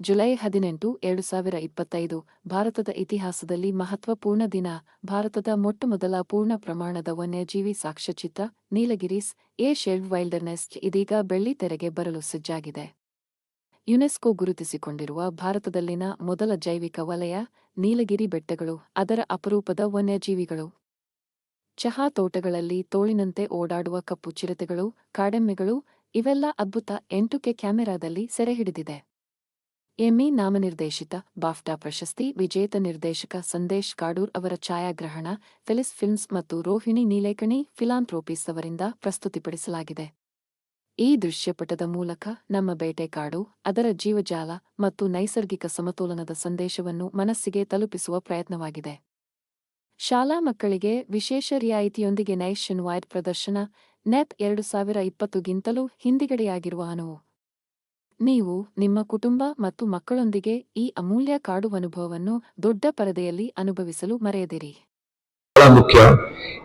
July ಹದಿನೆಂಟು, ಎರಡು ಸಾವಿರ ಇಪ್ಪತ್ತೈದು, ಭಾರತದ ಇತಿಹಾಸದಲ್ಲಿ ಮಹತ್ವಪೂರ್ಣ ದಿನ, ಭಾರತದ ಮೊಟ್ಟಮೊದಲ ಪೂರ್ಣ ಪ್ರಮಾಣದ ವನ್ಯಜೀವಿ ಸಾಕ್ಷ್ಯಚಿತ್ರ, ನೀಲಗಿರೀಸ್, ಎ ಶೆಲ್ಡ್ ವೈಲ್ಡರ್ನೆಸ್ ಇದೀಗ ಬೆಳ್ಳಿ ತೆರೆಗೆ ಬರಲು ಸಜ್ಜಾಗಿದೆ. ಯುನೆಸ್ಕೋ ಗುರುತಿಸಿಕೊಂಡಿರುವ ಭಾರತದಲ್ಲಿನ ಮೊದಲ ಜೈವಿಕ ವಲಯ, ನೀಲಗಿರಿ ಬೆಟ್ಟಗಳು, ಅದರ ಅಪರೂಪದ ವನ್ಯಜೀವಿಗಳು. ಚಹಾ ತೋಟಗಳಲ್ಲಿ ತೋಳಿನಂತೆ ಓಡಾಡುವ ಕಪ್ಪು ಚಿರತೆಗಳು, ಕಾಡೆಮ್ಮೆಗಳು, ಇವೆಲ್ಲ ಅದ್ಭುತ ಎಂಟು ಕೆ ಕ್ಯಾಮೆರಾದಲ್ಲಿ ಸೆರೆಹಿಡಿದಿದೆ. ಎಮ್ಮಿ ನಾಮನಿರ್ದೇಶಿತ ಬಾಫ್ಟಾ ಪ್ರಶಸ್ತಿ, ವಿಜೇತ ನಿರ್ದೇಶಕ ಸಂದೇಶ್ ಕಾಡೂರ್ ಅವರ ಛಾಯಾಗ್ರಹಣ, ಫಿಲಿಸ್ ಫಿಲ್ಮ್ಸ್ ಮತ್ತು ರೋಹಿಣಿ ನೀಲೇಕಣಿ ಫಿಲಾಂಥ್ರೋಪಿಸ್ ಅವರಿಂದ ಪ್ರಸ್ತುತಿಪಡಿಸಲಾಗಿದೆ. ಈ ದೃಶ್ಯಪಟದ ಮೂಲಕ ನಮ್ಮ ಬೇಟೆಕಾಡು ಅದರ ಜೀವಜಾಲ ಮತ್ತು ನೈಸರ್ಗಿಕ ಸಮತೋಲನದ ಸಂದೇಶವನ್ನು ಮನಸ್ಸಿಗೆ ತಲುಪಿಸುವ ಪ್ರಯತ್ನವಾಗಿದೆ. ಶಾಲಾ ಮಕ್ಕಳಿಗೆ ವಿಶೇಷ ರಿಯಾಯಿತಿಯೊಂದಿಗೆ ನೈಶನ್ ವೈಡ್ ಪ್ರದರ್ಶನ ನೆಪ್ ಎರಡು ಸಾವಿರ ಇಪ್ಪತ್ತುಗಿಂತಲೂ ಹಿಂದಿಗಡೆಯಾಗಿರುವ ಅನುವು. ನೀವು ನಿಮ್ಮ ಕುಟುಂಬ ಮತ್ತು ಮಕ್ಕಳೊಂದಿಗೆ ಈ ಅಮೂಲ್ಯ ಕಾಡು ಅನುಭವವನ್ನು ದೊಡ್ಡ ಪರದೆಯಲ್ಲಿ ಅನುಭವಿಸಲು ಮರೆಯದಿರಿ. ಮುಖ್ಯ.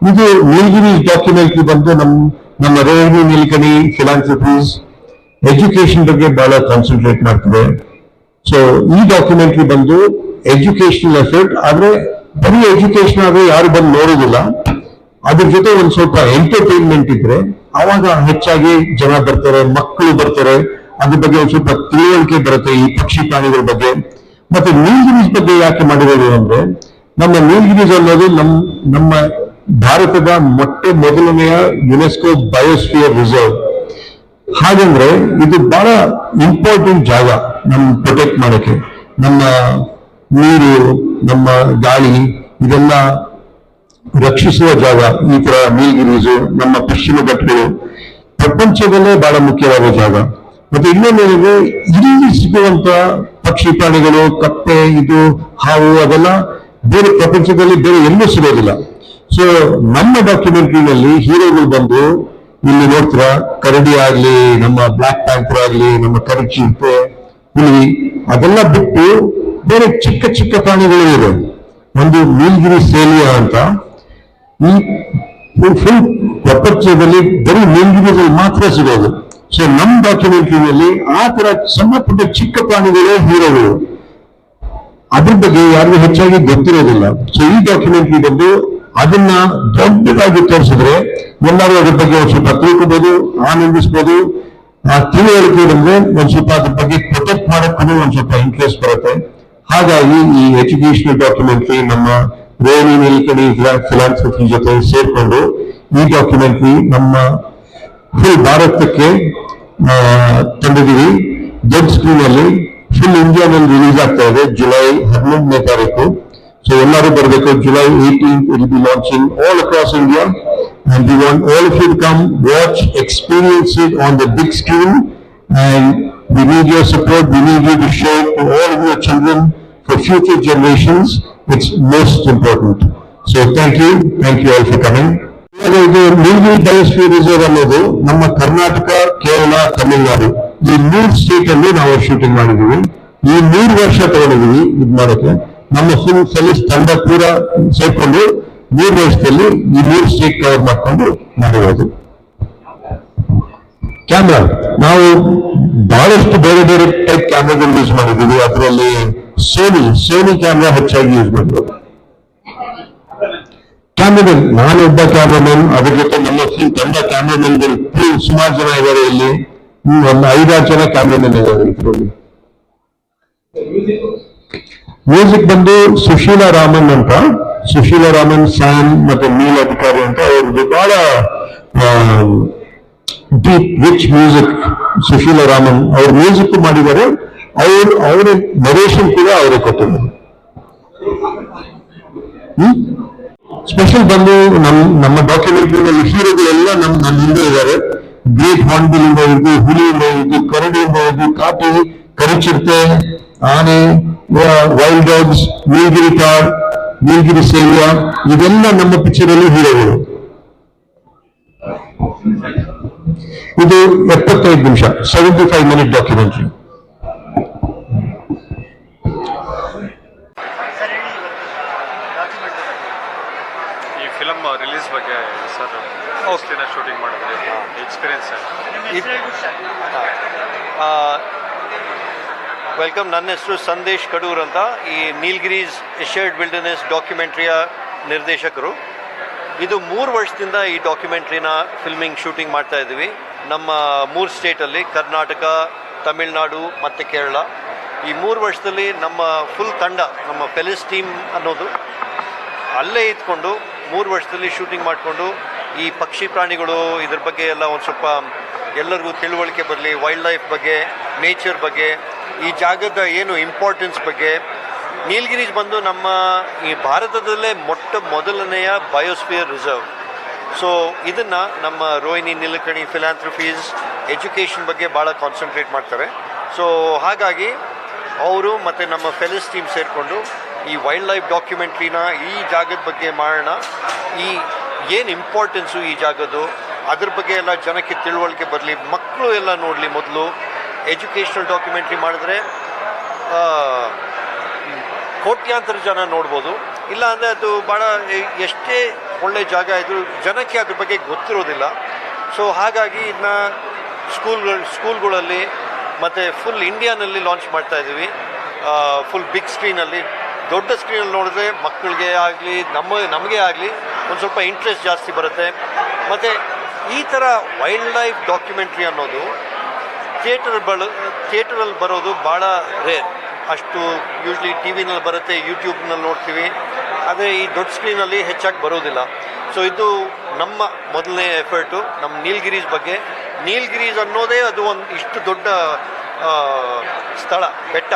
ಇದು ನೀಲಗಿರಿ ಡಾಕ್ಯುಮೆಂಟ್ರಿ ಬಂದು ನಮ್, ನಮ್ಮ ರೋಹಿಣಿ ನೀಲಕಣಿ ಫಿಲಾಂಥ್ರಪೀಸ್ ಎಜುಕೇಶನ್ ಬಗ್ಗೆ ಬಹಳ ಕಾನ್ಸಂಟ್ರೇಟ್ ಮಾಡ್ತದೆ. ಸೊ ಈ ಡಾಕ್ಯುಮೆಂಟ್ರಿ ಬಂದು ಎಜುಕೇಶನಲ್ ಎಫರ್ಟ್ ಆದ್ರೆ ಬರೀ ಎಜುಕೇಶನ್ ಆದ್ರೆ ಯಾರು ಬಂದು ನೋಡೋದಿಲ್ಲ ಅದ್ರ ಜೊತೆ ಒಂದ್ ಸ್ವಲ್ಪ ಎಂಟರ್ಟೈನ್ಮೆಂಟ್ ಇದ್ರೆ ಅವಾಗ ಹೆಚ್ಚಾಗಿ ಜನ ಬರ್ತಾರೆ, ಮಕ್ಕಳು ಬರ್ತಾರೆ. ಅದ್ರ ಬಗ್ಗೆ ಒಂದು ಸ್ವಲ್ಪ ತಿಳುವಳಿಕೆ ಬರುತ್ತೆ ಈ ಪಕ್ಷಿ ಪ್ರಾಣಿಗಳ ಬಗ್ಗೆ. ಮತ್ತೆ ನೀಲ್ಗಿರೀಸ್ ಬಗ್ಗೆ ಯಾಕೆ ಮಾಡಿರೋದು ಅಂದ್ರೆ, ನಮ್ಮ ನೀಲ್ಗಿರೀಸ್ ಅನ್ನೋದು ನಮ್, ನಮ್ಮ ಭಾರತದ ಮೊಟ್ಟೆ ಮೊದಲನೆಯ ಯುನೆಸ್ಕೋ ಬಯೋಸ್ಫಿಯರ್ ರಿಸರ್ವ್ ಹಾಗಂದ್ರೆ ಇದು ಬಹಳ ಇಂಪಾರ್ಟೆಂಟ್ ಜಾಗ ನಮ್ ಪ್ರೊಟೆಕ್ಟ್ ಮಾಡಕ್ಕೆ. ನಮ್ಮ ನೀರು, ನಮ್ಮ ಗಾಳಿ, ಇದೆಲ್ಲ ರಕ್ಷಿಸುವ ಜಾಗ ಈ ತರ ನೀಲ್ಗಿರೀಸು ನಮ್ಮ ಪಶ್ಚಿಮ ಘಟ್ಟಗಳು. ಪ್ರಪಂಚದಲ್ಲೇ ಬಹಳ ಮುಖ್ಯವಾದ ಜಾಗ. ಮತ್ತೆ ಇನ್ನೊಂದು ಇಲ್ಲಿ ಸಿಗುವಂತ ಪಕ್ಷಿ ಪ್ರಾಣಿಗಳು ಕಪ್ಪೆ ಇದು, ಹಾವು, ಅದೆಲ್ಲ ಬೇರೆ ಪ್ರಪಂಚದಲ್ಲಿ ಬೇರೆ ಎಲ್ಲೂ ಸಿಗೋದಿಲ್ಲ. ಸೊ ನಮ್ಮ ಡಾಕ್ಯುಮೆಂಟ್ರಿನಲ್ಲಿ ಹೀರೋಗಳು ಬಂದು ಇಲ್ಲಿ ನೋಡ್ತೀರಾ, ಕರಡಿ ಆಗ್ಲಿ, ನಮ್ಮ ಬ್ಲಾಕ್ ಪ್ಯಾಂಥರ್ ಆಗ್ಲಿ, ನಮ್ಮ ಕರಚಿಂತೆ ಹುಲಿ, ಅದೆಲ್ಲ ಬಿಟ್ಟು ಬೇರೆ ಚಿಕ್ಕ ಚಿಕ್ಕ ಪ್ರಾಣಿಗಳು ಇದೆ. ಒಂದು ನೀಲಗಿರಿ ಸೇಲಿಯ ಅಂತ. ಈ ಫುಲ್ ಪ್ರಪಂಚದಲ್ಲಿ ಬರೀ ನೀಲ್ಗಿರಿಗಳು ಮಾತ್ರ ಸಿಗೋದು. ಸೊ ನಮ್ಮ ಡಾಕ್ಯುಮೆಂಟ್ರಿನಲ್ಲಿ ಆ ತರ ಸಣ್ಣ ಪುಟ್ಟ ಚಿಕ್ಕ ಪ್ರಾಣಿಗಳೇ ಹೀರೋಗಳು. ಅದ್ರ ಬಗ್ಗೆ ಯಾರಿಗೂ ಹೆಚ್ಚಾಗಿ ಗೊತ್ತಿರೋದಿಲ್ಲ. ಸೊ ಈ ಡಾಕ್ಯುಮೆಂಟ್ರಿ ಬಂದು ಅದನ್ನ ದೊಡ್ಡದಾಗಿ ತೋರಿಸಿದ್ರೆ ಎಲ್ಲರೂ ಅದ್ರ ಬಗ್ಗೆ ಒಂದ್ ಸ್ವಲ್ಪ ತಿಳ್ಕೊಬಹುದು ಆನಂದಿಸ್ಬೋದು. ಆ ತಿಳುವಳಿಕೆ ಬಂದ್ರೆ ಒಂದ್ ಸ್ವಲ್ಪ ಅದ್ರ ಬಗ್ಗೆ ಪ್ರೊಟೆಕ್ಟ್ ಮಾಡಕ್ಕೂ ಒಂದ್ ಸ್ವಲ್ಪ ಇಂಟ್ರೆಸ್ಟ್ ಬರುತ್ತೆ. ಹಾಗಾಗಿ ಈ ಎಜುಕೇಶನಲ್ ಡಾಕ್ಯುಮೆಂಟ್ರಿ ನಮ್ಮ ರೇಣಿ ನೀಲಕಣಿ ಫಿಲಾನ್ಸಫಿ ಜೊತೆ ಸೇರ್ಕೊಂಡು ಈ ಡಾಕ್ಯುಮೆಂಟ್ರಿ ನಮ್ಮ ಫುಲ್ ಭಾರತಕ್ಕೆ ಆ, ತಂದಿದ್ದೀವಿ ದೊಡ್ಡ ಸ್ಕ್ರೀನ್ ಅಲ್ಲಿ ಫುಲ್ ಇಂಡಿಯಾನಲ್ಲಿ ರಿಲೀಸ್ ಆಗ್ತಾ ಇದೆ ಜುಲೈ ಹದಿನೆಂಟನೇ ತಾರೀಕು ಸೊ ಎಲ್ಲರೂ ಬರಬೇಕು July eighteen will be launching all across India and we want all of you come watch experience it on the big screen and we need your support, we need you to show to all of your children for future generations. It's most important. So thank you, thank you all for coming. ಇದು ಮೂರು biosphere reserve ಅನ್ನೋದು ನಮ್ಮ ಕರ್ನಾಟಕ, ಕೇರಳ, ತಮಿಳುನಾಡು ಈ ಮೂರು state ಅಲ್ಲಿ ನಾವು shooting ಮಾಡಿದೀವಿ ಈ ಮೂರು ವರ್ಷ ತಗೊಂಡಿದೀವಿ ಇದ್ ಮಾಡಕ್ಕೆ. ನಮ್ಮ ಫುಲ್ ಸಲೀಸ್ ತಂಡ ಪೂರ ಸೇರ್ಕೊಂಡು ಮೂರು ವರ್ಷದಲ್ಲಿ ಈ ಮೂರು ಸ್ಟೇಟ್ ಕವರ್ ಮಾಡ್ಕೊಂಡು ಮಾಡಿರೋದು. ಕ್ಯಾಮ್ರಾ ನಾವು ಬಹಳಷ್ಟು ಬೇರೆ ಬೇರೆ ಟೈಪ್ ಕ್ಯಾಮ್ರಾಗಳು ಯೂಸ್ ಮಾಡಿದೀವಿ ಅದರಲ್ಲಿ ಸೋನಿ ಸೋನಿ ಕ್ಯಾಮ್ರಾ ಹೆಚ್ಚಾಗಿ ಯೂಸ್ ಮಾಡಿರೋದು. ಕ್ಯಾಮ್ರಾಮನ್ ನಾನೊಬ್ಬ ಕ್ಯಾಮ್ರಾಮನ್ ಅದ್ರ ಜೊತೆ ನಮ್ಮ ತಂಡ ಕ್ಯಾಮ್ರಾಮನ್ಗಳು ಸುಮಾರು ಜನ ಇದ್ದಾರೆ ಇಲ್ಲಿ. ಹ್ಮ್, ಒಂದು ಐದಾರು ಜನ ಕ್ಯಾಮ್ರಾಮನ್ ಇದ್ದಾರೆ ಮ್ಯೂಸಿಕ್ ಬಂದು ಸುಶೀಲಾ ರಾಮನ್ ಅಂತ. ಸುಶೀಲಾ ರಾಮನ್ ಸ್ಯಾಮ್ ಮತ್ತೆ ನೀಲ್ ಅಧಿಕಾರಿ ಅಂತ. ಅವ್ರದ್ದು ಬಹಳ deep rich music Sushila Raman. ಅವ್ರ ಮ್ಯೂಸಿಕ್ ಮಾಡಿದ್ದಾರೆ. ಅವ್ರ ಅವರ ನರೇಷನ್ ಕೂಡ ಅವರೇ ಕೊಟ್ಟಿದ್ದಾರೆ. ಸ್ಪೆಷಲ್ ಬಂದು ನಮ್, ನಮ್ಮ ಡಾಕ್ಯುಮೆಂಟ್ರಿನಲ್ಲಿ ಹೀರೋಗಳೆಲ್ಲ ನಮ್ ನನ್ನ ಹಿಂದೆ ಇದ್ದಾರೆ. ಗ್ರೇಟ್ ಹಾರ್ನ್ಬಿಲ್ ಇಂದ ಹಿಡಿದು ಹುಲಿಯಿಂದ ಕರಡಿ ಕರಡಿಯಿಂದ ಹಿಡಿದು ಕಾಟು ಕರಿಚಿರ್ತೆ ಆನೆ ವೈಲ್ಡ್ ಡಾಗ್ಸ್ ನೀಲಗಿರಿ ಕಾಡ್, ನೀಲಗಿರಿ ಸೇವ್ಯ ಇದೆಲ್ಲ ನಮ್ಮ ಪಿಕ್ಚರ್ ಅಲ್ಲಿ ಹೀರೋಗಳು. ಇದು ಎಪ್ಪತ್ತೈದು ನಿಮಿಷ seventy five minute documentary film release ಬಗ್ಗೆ ಸರ್ ಎಷ್ಟು ದಿನ ಶೂಟಿಂಗ್ ಮಾಡಿದ್ರಿ ಎಕ್ಸ್ಪೀರಿಯನ್ಸ್ ವೆಲ್ಕಮ್ ನನ್ನ ಹೆಸರು ಸಂದೇಶ್ ಕಡೂರ್ ಅಂತ. ಈ ನೀಲ್ಗಿರೀಸ್ ಎಶರ್ಡ್ ಬಿಲ್ಡರ್ನೆಸ್ ಡಾಕ್ಯುಮೆಂಟ್ರಿಯ ನಿರ್ದೇಶಕರು. ಇದು ಮೂರು ವರ್ಷದಿಂದ ಈ ಡಾಕ್ಯುಮೆಂಟ್ರಿನ ಫಿಲ್ಮಿಂಗ್ ಶೂಟಿಂಗ್ ಮಾಡ್ತಾ ಇದ್ದೀವಿ. ನಮ್ಮ ಮೂರು ಸ್ಟೇಟಲ್ಲಿ ಕರ್ನಾಟಕ ತಮಿಳುನಾಡು ಮತ್ತು ಕೇರಳ. ಈ ಮೂರು ವರ್ಷದಲ್ಲಿ ನಮ್ಮ ಫುಲ್ ತಂಡ ನಮ್ಮ ಪೆಲಿಸ್ ಟೀಮ್ ಅನ್ನೋದು ಅಲ್ಲೇ ಇದ್ಕೊಂಡು ಮೂರು ವರ್ಷದಲ್ಲಿ ಶೂಟಿಂಗ್ ಮಾಡಿಕೊಂಡು ಈ ಪಕ್ಷಿ ಪ್ರಾಣಿಗಳು ಇದ್ರ ಬಗ್ಗೆ ಎಲ್ಲ ಒಂದು ಸ್ವಲ್ಪ ಎಲ್ಲರಿಗೂ ತಿಳುವಳಿಕೆ ಬರಲಿ ವೈಲ್ಡ್ ಲೈಫ್ ಬಗ್ಗೆ ನೇಚರ್ ಬಗ್ಗೆ, ಈ ಜಾಗದ ಏನು ಇಂಪಾರ್ಟೆನ್ಸ್ ಬಗ್ಗೆ. ನೀಲಗಿರೀಸ್ ಬಂದು ನಮ್ಮ ಈ ಭಾರತದಲ್ಲೇ ಮೊಟ್ಟ ಮೊದಲನೆಯ ಬಯೋಸ್ಫಿಯರ್ ರಿಸರ್ವ್ ಸೊ ಇದನ್ನು ನಮ್ಮ ರೋಹಿಣಿ ನಿಲಕಣಿ ಫಿಲಾಂಥ್ರಫೀಸ್ ಎಜುಕೇಷನ್ ಬಗ್ಗೆ ಭಾಳ ಕಾನ್ಸಂಟ್ರೇಟ್ ಮಾಡ್ತಾರೆ. ಸೊ ಹಾಗಾಗಿ, ಅವರು ಮತ್ತು ನಮ್ಮ ಫೆಲಿಸ್ ಟೀಮ್ ಸೇರಿಕೊಂಡು ಈ ವೈಲ್ಡ್ ಲೈಫ್ ಡಾಕ್ಯುಮೆಂಟ್ರಿನ ಈ ಜಾಗದ ಬಗ್ಗೆ ಮಾಡೋಣ. ಈ ಏನು ಇಂಪಾರ್ಟೆನ್ಸು ಈ ಜಾಗದ್ದು? ಅದ್ರ ಬಗ್ಗೆ ಎಲ್ಲ ಜನಕ್ಕೆ ತಿಳುವಳಿಕೆ ಬರಲಿ ಮಕ್ಕಳು ಎಲ್ಲ ನೋಡಲಿ ಮೊದಲು. ಎಜುಕೇಷ್ನಲ್ ಡಾಕ್ಯುಮೆಂಟ್ರಿ ಮಾಡಿದ್ರೆ ಕೋಟ್ಯಾಂತರ ಜನ ನೋಡ್ಬೋದು. ಇಲ್ಲ ಅಂದರೆ ಅದು ಭಾಳ ಎಷ್ಟೇ ಒಳ್ಳೆ ಜಾಗ ಇದ್ರೂ ಜನಕ್ಕೆ ಅದ್ರ ಬಗ್ಗೆ ಗೊತ್ತಿರೋದಿಲ್ಲ. ಸೊ ಹಾಗಾಗಿ ಇದನ್ನ ಸ್ಕೂಲ್ಗಳು ಸ್ಕೂಲ್ಗಳಲ್ಲಿ ಮತ್ತು ಫುಲ್ ಇಂಡಿಯಾನಲ್ಲಿ ಲಾಂಚ್ ಮಾಡ್ತಾ ಇದ್ದೀವಿ ಫುಲ್ ಬಿಗ್ ಸ್ಕ್ರೀನಲ್ಲಿ ದೊಡ್ಡ ಸ್ಕ್ರೀನಲ್ಲಿ ನೋಡಿದ್ರೆ ಮಕ್ಕಳಿಗೆ ಆಗಲಿ, ನಮ್ಮ, ನಮಗೆ ಆಗಲಿ ಒಂದು ಸ್ವಲ್ಪ ಇಂಟ್ರೆಸ್ಟ್ ಜಾಸ್ತಿ ಬರುತ್ತೆ. ಮತ್ತು ಈ ಥರ ವೈಲ್ಡ್ ಲೈಫ್ ಡಾಕ್ಯುಮೆಂಟ್ರಿ ಅನ್ನೋದು ಥಿಯೇಟರ್ ಬಳ ಥಿಯೇಟರಲ್ಲಿ ಬರೋದು ಭಾಳ ರೇರ್ ಅಷ್ಟು ಯೂಶ್ವಲಿ ಟಿ ವಿನಲ್ಲಿ ಬರುತ್ತೆ ಯೂಟ್ಯೂಬ್ನಲ್ಲಿ ನೋಡ್ತೀವಿ. ಆದರೆ ಈ ದೊಡ್ಡ ಸ್ಕ್ರೀನಲ್ಲಿ ಹೆಚ್ಚಾಗಿ ಬರೋದಿಲ್ಲ. ಸೊ ಇದು ನಮ್ಮ ಮೊದಲನೇ ಎಫರ್ಟು ನಮ್ಮ ನೀಲ್ಗಿರೀಸ್ ಬಗ್ಗೆ. ನೀಲ್ಗಿರೀಸ್ ಅನ್ನೋದೇ ಅದು ಒಂದು ಇಷ್ಟು ದೊಡ್ಡ ಸ್ಥಳ, ಬೆಟ್ಟ.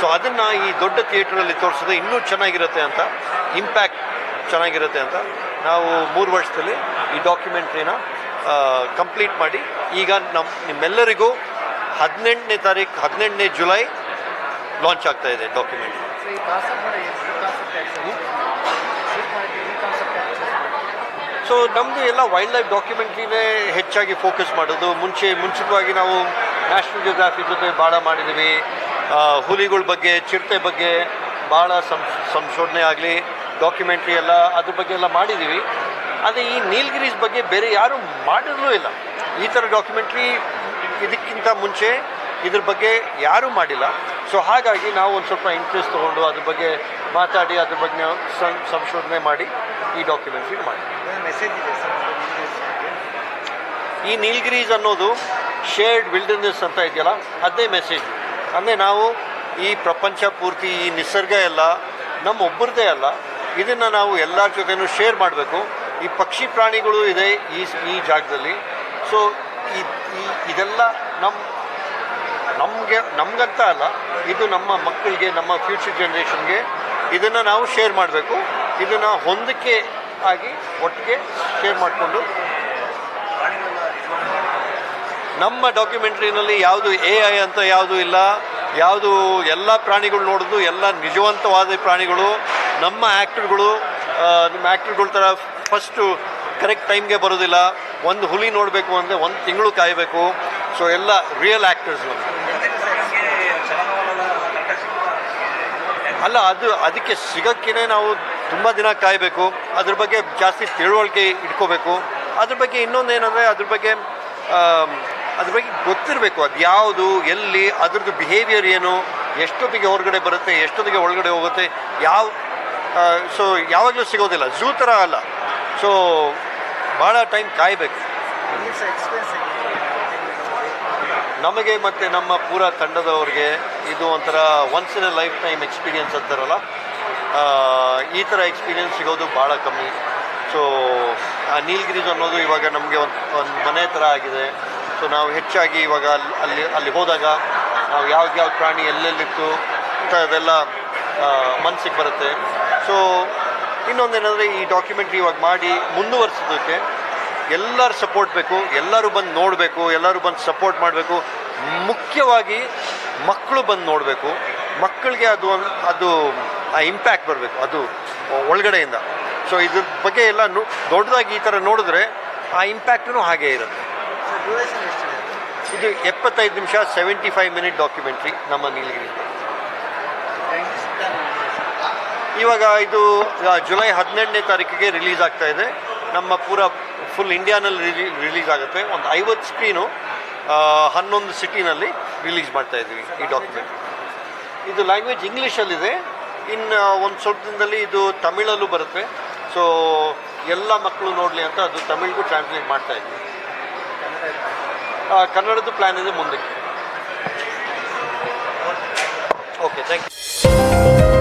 ಸೊ ಅದನ್ನು ಈ ದೊಡ್ಡ ಥಿಯೇಟ್ರಲ್ಲಿ ತೋರಿಸಿದ್ರೆ ಇನ್ನೂ ಚೆನ್ನಾಗಿರುತ್ತೆ ಅಂತ ಇಂಪ್ಯಾಕ್ಟ್ ಚೆನ್ನಾಗಿರುತ್ತೆ ಅಂತ ನಾವು ಮೂರು ವರ್ಷದಲ್ಲಿ ಈ ಡಾಕ್ಯುಮೆಂಟ್ರಿನ ಕಂಪ್ಲೀಟ್ ಮಾಡಿ ಈಗ ನಮ್ಮ ನಿಮ್ಮೆಲ್ಲರಿಗೂ ಹದಿನೆಂಟನೇ ತಾರೀಕು ಹದಿನೆಂಟನೇ ಜುಲೈ ಲಾಂಚ್ ಆಗ್ತಾ ಇದೆ ಡಾಕ್ಯುಮೆಂಟ್ ಸೊ ನಮ್ಮದು ಎಲ್ಲ ವೈಲ್ಡ್ ಲೈಫ್ ಡಾಕ್ಯುಮೆಂಟ್ರಿನೇ ಹೆಚ್ಚಾಗಿ ಫೋಕಸ್ ಮಾಡೋದು. ಮುಂಚೆ ಮುಂಚಿತವಾಗಿ ನಾವು ನ್ಯಾಷನಲ್ ಜಿಯೋಗ್ರಾಫಿ ಜೊತೆ ಭಾಳ ಮಾಡಿದ್ದೀವಿ ಹುಲಿಗಳ ಬಗ್ಗೆ ಚಿರತೆ ಬಗ್ಗೆ ಭಾಳ ಸಂ ಸಂಶೋಧನೆ ಆಗಲಿ ಡಾಕ್ಯುಮೆಂಟ್ರಿ ಎಲ್ಲ ಅದ್ರ ಬಗ್ಗೆ ಎಲ್ಲ ಮಾಡಿದ್ದೀವಿ ಆದರೆ ಈ ನೀಲ್ಗಿರೀಸ್ ಬಗ್ಗೆ ಬೇರೆ ಯಾರೂ ಮಾಡಿರಲೂ ಇಲ್ಲ. ಈ ಥರ ಡಾಕ್ಯುಮೆಂಟ್ರಿ ಇದಕ್ಕಿಂತ ಮುಂಚೆ ಇದ್ರ ಬಗ್ಗೆ ಯಾರೂ ಮಾಡಿಲ್ಲ. ಸೊ ಹಾಗಾಗಿ ನಾವು ಒಂದು ಸ್ವಲ್ಪ ಇಂಟ್ರೆಸ್ಟ್ ತೊಗೊಂಡು ಅದ್ರ ಬಗ್ಗೆ ಮಾತಾಡಿ ಅದ್ರ ಬಗ್ಗೆ ಸಂಶೋಧನೆ ಮಾಡಿ ಈ ಡಾಕ್ಯುಮೆಂಟ್ರಿ ಮಾಡಿ. ಈ ನೀಲ್ಗಿರೀಸ್ ಅನ್ನೋದು ಶೇರ್ಡ್ ವಿಲ್ಡರ್ನೆಸ್ ಅಂತ ಇದೆಯಲ್ಲ ಅದೇ ಮೆಸೇಜ್ ಅಂದರೆ ನಾವು ಈ ಪ್ರಪಂಚ ಪೂರ್ತಿ, ಈ ನಿಸರ್ಗ ಎಲ್ಲ ನಮ್ಮ ಒಬ್ಬರದೇ ಅಲ್ಲ. ಇದನ್ನು ನಾವು ಎಲ್ಲರ ಜೊತೆನೂ ಶೇರ್ ಮಾಡಬೇಕು. ಈ ಪಕ್ಷಿ ಪ್ರಾಣಿಗಳು ಇದೆ ಈ ಈ ಜಾಗದಲ್ಲಿ. ಸೊ ಈ, ಈ- ಇದೆಲ್ಲ ನಮ್ಮ ನಮಗೆ, ನಮಗಂತ ಅಲ್ಲ. ಇದು ನಮ್ಮ ಮಕ್ಕಳಿಗೆ, ನಮ್ಮ ಫ್ಯೂಚರ್ ಜನ್ರೇಷನ್ಗೆ ಇದನ್ನು ನಾವು ಶೇರ್ ಮಾಡಬೇಕು. ಇದನ್ನು ಹೊಂದಿಕೆ ಆಗಿ ಒಟ್ಟಿಗೆ ಶೇರ್ ಮಾಡಿಕೊಂಡು ನಮ್ಮ ಡಾಕ್ಯುಮೆಂಟ್ರಿನಲ್ಲಿ ಯಾವುದು ಎ ಐ ಅಂತ ಯಾವುದು ಇಲ್ಲ, ಯಾವುದು ಎಲ್ಲ ಪ್ರಾಣಿಗಳು ನೋಡೋದು ಎಲ್ಲ ನಿಜವಂತವಾದ ಪ್ರಾಣಿಗಳು, ನಮ್ಮ ಆ್ಯಕ್ಟರ್ಗಳು ನಿಮ್ಮ ಆ್ಯಕ್ಟರ್ಗಳ ಥರ ಫಸ್ಟು ಕರೆಕ್ಟ್ ಟೈಮ್ಗೆ ಬರೋದಿಲ್ಲ, ಒಂದು ಹುಲಿ ನೋಡಬೇಕು ಅಂದರೆ ಒಂದು ತಿಂಗಳು ಕಾಯಬೇಕು. ಸೊ ಎಲ್ಲ ರಿಯಲ್ ಆ್ಯಕ್ಟರ್ಸ್ ಅಲ್ಲ, ಅದು ಅದಕ್ಕೆ ಸಿಗೋಕ್ಕೇ ನಾವು ತುಂಬ ದಿನ ಕಾಯಬೇಕು. ಅದ್ರ ಬಗ್ಗೆ ಜಾಸ್ತಿ ತಿಳುವಳಿಕೆ ಇಟ್ಕೋಬೇಕು. ಅದ್ರ ಬಗ್ಗೆ ಇನ್ನೊಂದು ಏನಂದರೆ, ಅದ್ರ ಬಗ್ಗೆ ಅದ್ರ ಬಗ್ಗೆ ಗೊತ್ತಿರಬೇಕು ಅದು ಯಾವುದು, ಎಲ್ಲಿ, ಅದ್ರದ್ದು ಬಿಹೇವಿಯರ್ ಏನು, ಎಷ್ಟೊತ್ತಿಗೆ ಹೊರಗಡೆ ಬರುತ್ತೆ, ಎಷ್ಟೊತ್ತಿಗೆ ಒಳಗಡೆ ಹೋಗುತ್ತೆ, ಯಾವ ಸೊ ಯಾವಾಗಲೂ ಸಿಗೋದಿಲ್ಲ. ಝೂ ಥರ ಅಲ್ಲ. ಸೊ ಭಾಳ ಟೈಮ್ ಕಾಯಬೇಕು. ನಮಗೆ ಮತ್ತು ನಮ್ಮ ಪೂರ ತಂಡದವ್ರಿಗೆ ಇದು ಒಂಥರ once in a lifetime experience ಅಂತಾರಲ್ಲ ಈ ಥರ ಎಕ್ಸ್ಪೀರಿಯನ್ಸ್ ಸಿಗೋದು ಭಾಳ ಕಮ್ಮಿ. ಸೊ ಆ ಅನ್ನೋದು ಇವಾಗ ನಮಗೆ ಒಂದು ಒಂದು ಮನೆ ಥರ ಆಗಿದೆ. ಸೊ ನಾವು ಹೆಚ್ಚಾಗಿ ಇವಾಗ ಅಲ್ಲಿ ಅಲ್ಲಿ ಅಲ್ಲಿ ಹೋದಾಗ ನಾವು ಯಾವ್ದು ಯಾವ ಪ್ರಾಣಿ ಎಲ್ಲೆಲ್ಲಿತ್ತು ಅಂತ ಅದೆಲ್ಲ ಮನಸ್ಸಿಗೆ ಬರುತ್ತೆ. ಸೊ ಇನ್ನೊಂದೇನೆಂದರೆ ಈ ಡಾಕ್ಯುಮೆಂಟ್ರಿ ಇವಾಗ ಮಾಡಿ ಮುಂದುವರ್ಸೋದಕ್ಕೆ ಎಲ್ಲರ ಸಪೋರ್ಟ್ ಬೇಕು, ಎಲ್ಲರೂ ಬಂದು ನೋಡಬೇಕು, ಎಲ್ಲರೂ ಬಂದು ಸಪೋರ್ಟ್ ಮಾಡಬೇಕು. ಮುಖ್ಯವಾಗಿ ಮಕ್ಕಳು ಬಂದು ನೋಡಬೇಕು. ಮಕ್ಕಳಿಗೆ ಅದು ಅದು, ಆ ಇಂಪ್ಯಾಕ್ಟ್ ಬರಬೇಕು, ಅದು ಒಳಗಡೆಯಿಂದ. ಸೊ ಇದ್ರ ಬಗ್ಗೆ ಎಲ್ಲ ದೊಡ್ಡದಾಗಿ ಈ ಥರ ನೋಡಿದ್ರೆ ಆ ಇಂಪ್ಯಾಕ್ಟೂ ಹಾಗೇ ಇರುತ್ತೆ. ಇದು ಎಪ್ಪತ್ತೈದು ನಿಮಿಷ ಸೆವೆಂಟಿ ಫೈವ್ ಮಿನಿಟ್ ಡಾಕ್ಯುಮೆಂಟ್ರಿ ನಮ್ಮ ನೀಲಗಿರಿ ಇವಾಗ ಇದು ಜುಲೈ ಹದಿನೆಂಟನೇ ತಾರೀಕಿಗೆ ರಿಲೀಸ್ ಆಗ್ತಾ ಇದೆ. ನಮ್ಮ ಪೂರ ಫುಲ್ ಇಂಡಿಯಾನಲ್ಲಿ ರಿಲೀಸ್ ಆಗುತ್ತೆ. ಒಂದು ಐವತ್ತು ಸ್ಕ್ರೀನು ಹನ್ನೊಂದು ಸಿಟಿನಲ್ಲಿ ರಿಲೀಸ್ ಮಾಡ್ತಾ ಇದ್ದೀವಿ ಈ ಡಾಕ್ಯುಮೆಂಟ್ ಇದು ಲ್ಯಾಂಗ್ವೇಜ್ ಇಂಗ್ಲೀಷಲ್ಲಿದೆ ಇನ್ನು ಒಂದು ಸ್ವಲ್ಪ ದಿನದಲ್ಲಿ ಇದು ತಮಿಳಲ್ಲೂ ಬರುತ್ತೆ. ಸೊ ಎಲ್ಲ ಮಕ್ಕಳು ನೋಡಲಿ ಅಂತ ಅದು ತಮಿಳ್ಗೂ ಟ್ರಾನ್ಸ್ಲೇಟ್ ಮಾಡ್ತಾ ಇದ್ವಿ ಆ, ಕನ್ನಡದ್ದು ಪ್ಲ್ಯಾನ್ ಇದೆ ಮುಂದಕ್ಕೆ ಓಕೆ ಥ್ಯಾಂಕ್ ಯು